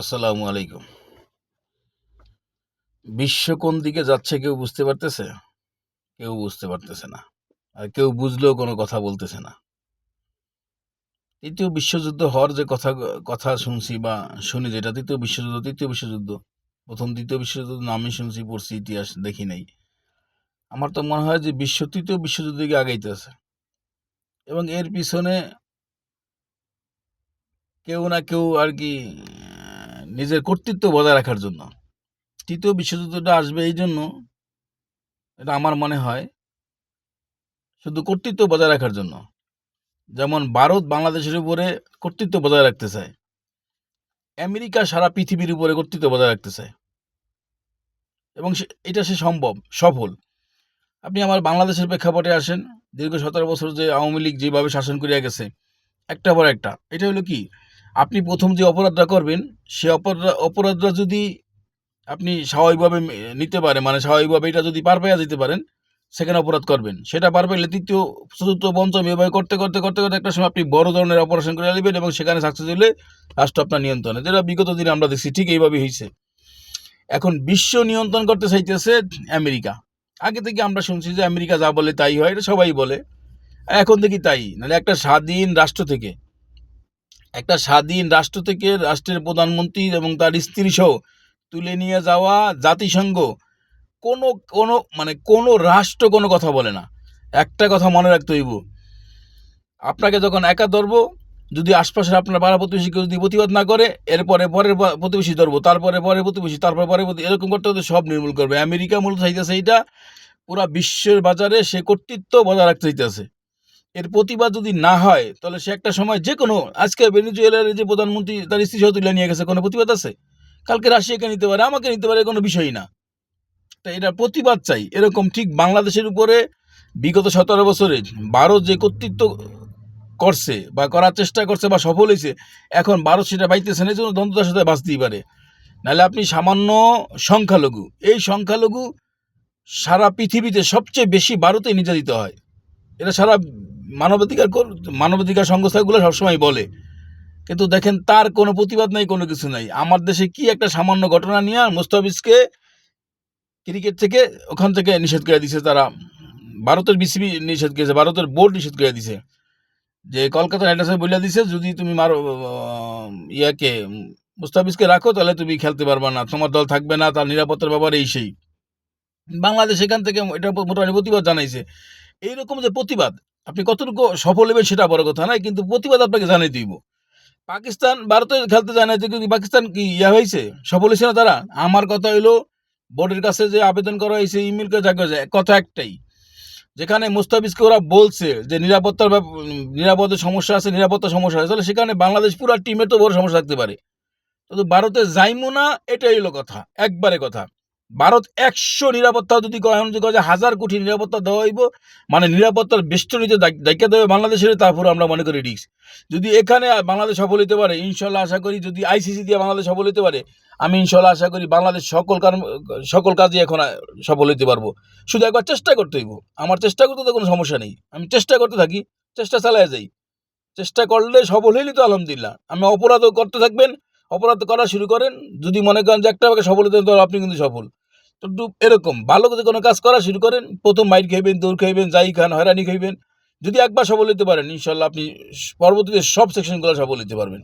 আসসালামু আলাইকুম। বিশ্ব কোন দিকে যাচ্ছে কেউ বুঝতে পারতেছে? কেউ বুঝতে পারতেছে না। আর কেউ বুঝলেও কোনো কথা বলতেছে না। তৃতীয় বিশ্বযুদ্ধ হওয়ার যে কথা কথা শুনছি বা শুনি যেটা, তৃতীয় বিশ্বযুদ্ধ তৃতীয় বিশ্বযুদ্ধ, প্রথম দ্বিতীয় বিশ্বযুদ্ধ নামই শুনছি, পড়ছি, ইতিহাস দেখি নাই। আমার তো মনে হয় যে বিশ্ব, তৃতীয় বিশ্বযুদ্ধ দিকে আগাইতেছে এবং এর পিছনে কেউ না কেউ আর কি নিজের কর্তৃত্ব বজায় রাখার জন্য। তৃতীয় বিশ্বযুদ্ধটা আসবে এই জন্য, এটা আমার মনে হয়, শুধু কর্তৃত্ব বজায় রাখার জন্য। যেমন ভারত বাংলাদেশের উপরে কর্তৃত্ব বজায় রাখতে চায়, আমেরিকা সারা পৃথিবীর উপরে কর্তৃত্ব বজায় রাখতে চায়। এবং এটা সে সম্ভব, সফল। আপনি আমার বাংলাদেশের প্রেক্ষাপটে আসেন, দীর্ঘ সতেরো বছর যে আওয়ামী লীগ যেভাবে শাসন করিয়া গেছে, একটা পর একটা। এটা হলো কি? আপনি প্রথম যে অপরাধটা করবেন, সে অপরাধ, অপরাধটা যদি আপনি স্বাভাবিকভাবে নিতে পারেন মানে স্বাভাবিকভাবে এটা যদি পার পাইয়া যেতে পারেন, সেখানে অপরাধ করবেন। সেটা পার পাইলে তৃতীয়, চতুর্থ, পঞ্চম এভাবে করতে করতে করতে করতে একটা সময় আপনি বড় ধরনের অপারেশন করে নেবেন এবং সেখানে সাকসেস হলে রাষ্ট্র আপনার নিয়ন্ত্রণে। যেটা বিগত দিনে আমরা দেখছি, ঠিক এইভাবে হয়েছে। এখন বিশ্ব নিয়ন্ত্রণ করতে চাইতেছে আমেরিকা। আগে থেকে আমরা শুনছি যে আমেরিকা যা বলে তাই হয়, এটা সবাই বলে। এখন দেখি তাই। নাহলে একটা স্বাধীন রাষ্ট্র থেকে একটা স্বাধীন রাষ্ট্র থেকে রাষ্ট্রের প্রধানমন্ত্রী এবং তার স্ত্রী সহ তুলে নিয়ে যাওয়া জাতিসংঘ, কোনো কোনো মানে কোনো রাষ্ট্র কোনো কথা বলে না। একটা কথা মনে রাখতে হইব। আপনাকে যখন একা ধরবো, যদি আশপাশের আপনার পাড়া প্রতিবেশী কেউ যদি প্রতিবাদ না করে, এরপরে পরের প্রতিবেশী ধরবো, তারপরে পরের প্রতিবেশী, তারপরে পরে এরকম করতে করতে সব নির্মূল করবে। আমেরিকা মূলত চাইতেছে এইটা, পুরা বিশ্বের বাজারে সে কর্তৃত্ব বজায় রাখতে চাইতেছে। এর প্রতিবাদ যদি না হয়, তাহলে সে একটা সময় যে কোনো আজকে ভেনিজুয়েলার যে প্রধানমন্ত্রী তার স্ত্রী সহ তুলে নিয়ে গেছে, কোনো প্রতিবাদ আছে? কালকে রাশিয়াকে নিতে পারে, আমাকে নিতে পারে, কোনো বিষয়ই না। তা এটা প্রতিবাদ চাই। এরকম ঠিক বাংলাদেশের উপরে বিগত সতেরো বছরে ভারত যে কর্তৃত্ব করছে বা করার চেষ্টা করছে বা সফল হয়েছে, এখন ভারত সেটা পাইতেছে না, এই জন্য দ্বন্দ্বতার সাথে বাঁচতেই পারে। নাহলে আপনি সামান্য সংখ্যালঘু, এই সংখ্যালঘু সারা পৃথিবীতে সবচেয়ে বেশি ভারতে নির্যাতিত হয়। এটা সারা মানবাধিকার কর- মানবাধিকার সংস্থাগুলো সবসময় বলে। কিন্তু দেখেন তার কোনো প্রতিবাদ নাই, কোনো কিছু নাই। আমার দেশে কি একটা সামান্য ঘটনা নিয়ে মুস্তাফিজকে ক্রিকেট থেকে ওখান থেকে নিষেধ করে দিছে তারা? ভারতের বিসিবি নিষেধ করেছে, ভারতের বোর্ড নিষেধ করে দিছে। যে কলকাতা রাইডার্সে বলে দিছে, যদি তুমি মারো ইয়াকে মুস্তাফিজকে রাখো, তাহলে তুমি খেলতে পারবে না। তোমার দল থাকবে না, তার নিরাপত্তার ব্যাপারে এই সেই। বাংলাদেশ এখান থেকে এটা মোটামুটি প্রতিবাদ জানাইছে। এইরকম যে প্রতিবাদ আপনি কতটুকু সফল হবেন সেটা বড় কথা নয়, কিন্তু প্রতিবাদ আপনাকে জানাই দিব পাকিস্তান ভারতে খেলতে যায় না যে কিন্তু পাকিস্তান কি ইয়া হয়েছে? সফল হয়েছে না তারা? আমার কথা হইল, বোর্ডের কাছে যে আবেদন করা হয়েছে ইমেল করে জায়গা যায়। কথা একটাই, যেখানে মুস্তাফিজকে ওরা বলছে যে নিরাপত্তার নিরাপত্তার সমস্যা আছে, নিরাপত্তা সমস্যা আছে, তাহলে সেখানে বাংলাদেশ পুরো টিমের তো বড় সমস্যা থাকতে পারে। কিন্তু ভারতে যাইমু না এটাই হলো কথা, একবারে কথা। ভারত একশো নিরাপত্তা যদি এখন যদি যে হাজার কোটি নিরাপত্তা দেওয়া হইব মানে নিরাপত্তার বেষ্টনীতে দায়িত্ব দেবে বাংলাদেশের তারপর আমরা মনে করি রিক্স যদি এখানে বাংলাদেশ সফল হতে পারে, ইনশাল্লাহ আশা করি যদি আইসিসি দিয়ে বাংলাদেশ সফল হতে পারে, আমি ইনশাল্লাহ আশা করি বাংলাদেশ সকল সকল কাজে এখন সফল হতে পারব। শুধু একবার চেষ্টা করতে হইব। আমার চেষ্টা করতে তো কোনো সমস্যা নেই। আমি চেষ্টা করতে থাকি, চেষ্টা চালায় যাই। চেষ্টা করলে সফল হইলে তো আলহামদুলিল্লাহ। আমি অপরাধও করতে থাকবেন অপরাধ করা শুরু করেন। যদি মনে করেন যে একটা আমাকে সফল হতেন তাহলে আপনি কিন্তু সফল। তো একটু এরকম, ভালো যদি কোনো কাজ করা শুরু করেন, প্রথম মাইট খাইবেন, দৌড় খাইবেন, যাই খান, হয়রানি খাইবেন, যদি একবার সফল হতে পারেন, ইনশাল্লাহ আপনি পরবর্তীতে সব সেকশনগুলো সফল হতে পারবেন।